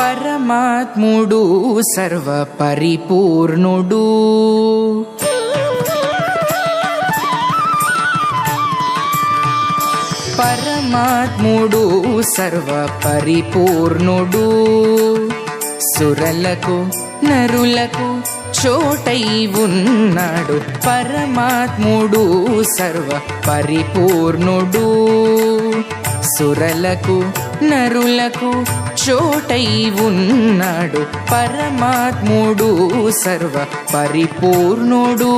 పరమాత్ముడు సర్వ పరిపూర్ణుడు పరమాత్ముడు సర్వ పరిపూర్ణుడు సురలకు నరులకు చోటై ఉన్నాడు పరమాత్ముడు సర్వ పరిపూర్ణుడు సురలకు నరులకు చోటై ఉన్నాడు పరమాత్ముడు సర్వ పరిపూర్ణుడు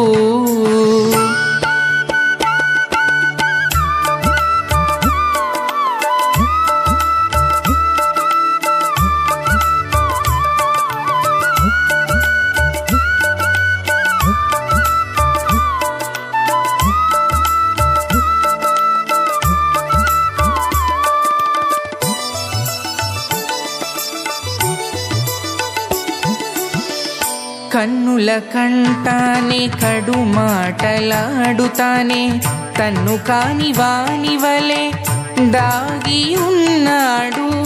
కన్నుల కంటానే కడు మాటలాడుతానే. తన్ను కాని వాని వలె దాగి ఉన్నాడు.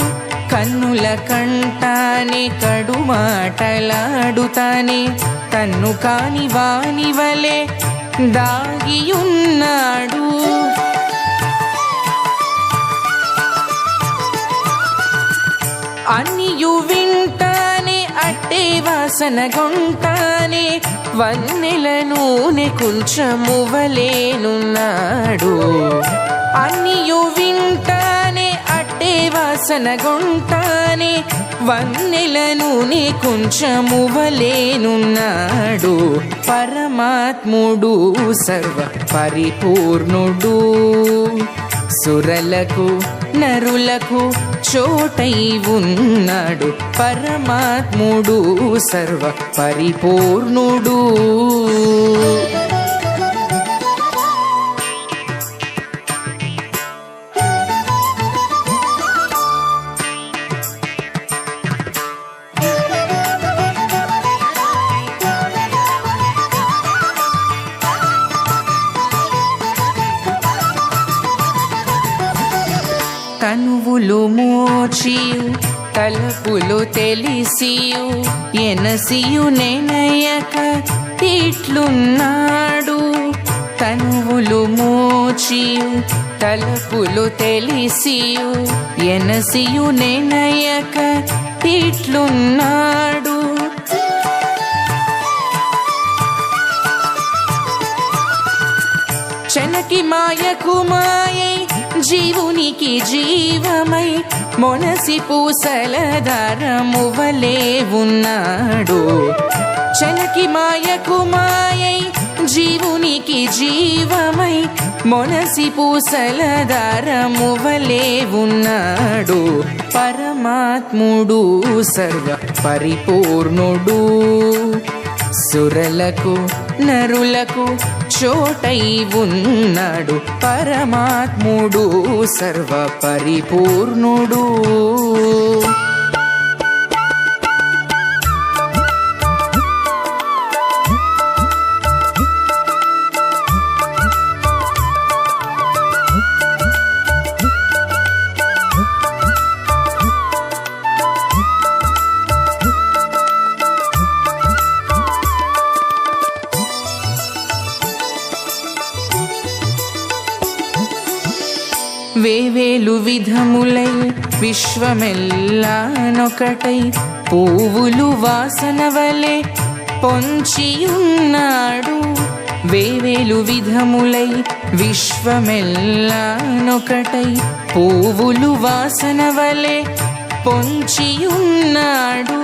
కన్నుల కంటానే కడు మాటలాడుతానే. తన్ను కాని వాని వలె దాగి ఉన్నాడు. అన్నియు వింటా మట్టి వాసన గుంటానే వన్నెల నూనె కొంచెము వలేనున్నాడు. అన్నియు వింటానే అట్టే వాసన గుంటానే వన్నెల నూనె కొంచెము వలేనున్నాడు. పరమాత్ముడు సర్వ పరిపూర్ణుడు సురలకు నరులకు చోటై ఉన్నాడు పరమాత్ముడు సర్వ పరిపూర్ణుడు తనువులు మోచియు తలపులు తెలిసియు ఎనసియు నెనయక ఇట్లున్నాడు. తనువులు మోచియు తలపులు తెలిసియు ఎనసియు నెనయక ఇట్లున్నాడు. చెనకి మాయకు మాయై జీవునికి జీవమై మొనసి పూసల దారము వలే ఉన్నాడు. చనకి మాయకు మాయై జీవునికి జీవమై మొనసి పూసల దారము వలే ఉన్నాడు. పరమాత్ముడు సర్వ పరిపూర్ణుడు సురలకు నరులకు చోటై ఉన్నాడు. పరమాత్ముడు సర్వ పరిపూర్ణుడు వేవేలు విధములై విశ్వమెల్లానొకటై పువ్వులు వాసన వలె పొంచియున్నాడు. వేవేలు విధములై విశ్వమెల్లానొకటై పువ్వులు వాసన వలె పొంచియున్నాడు.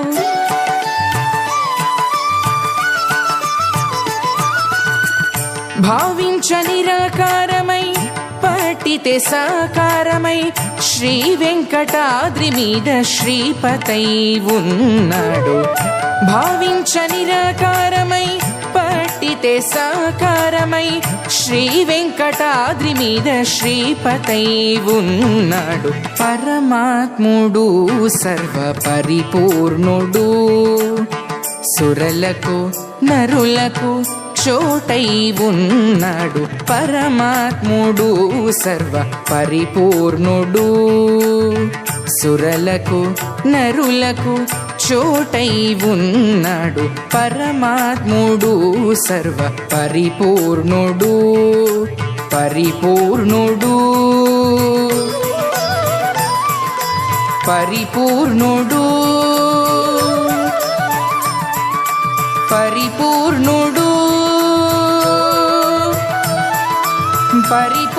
భావించ నిరాకారమై పట్టితే సాకారమై శ్రీ వెంకటాద్రి మీద శ్రీపతై ఉన్నాడు. భావించ నిరాకారమై పట్టితే సాకారమై శ్రీ వెంకటాద్రి మీద శ్రీపతై ఉన్నాడు. పరమాత్ముడు సర్వ పరిపూర్ణుడు సురలకు నరులకు చోటై ఉన్నాడు పరమాత్ముడు సర్వ పరిపూర్ణుడు. సురలకు నరులకు చోటై ఉన్నాడు పరమాత్ముడు సర్వ పరిపూర్ణుడు. పరిపూర్ణుడు. పరిపూర్ణుడు. పరిపూర్ణుడు. పరిపూర్ణుడు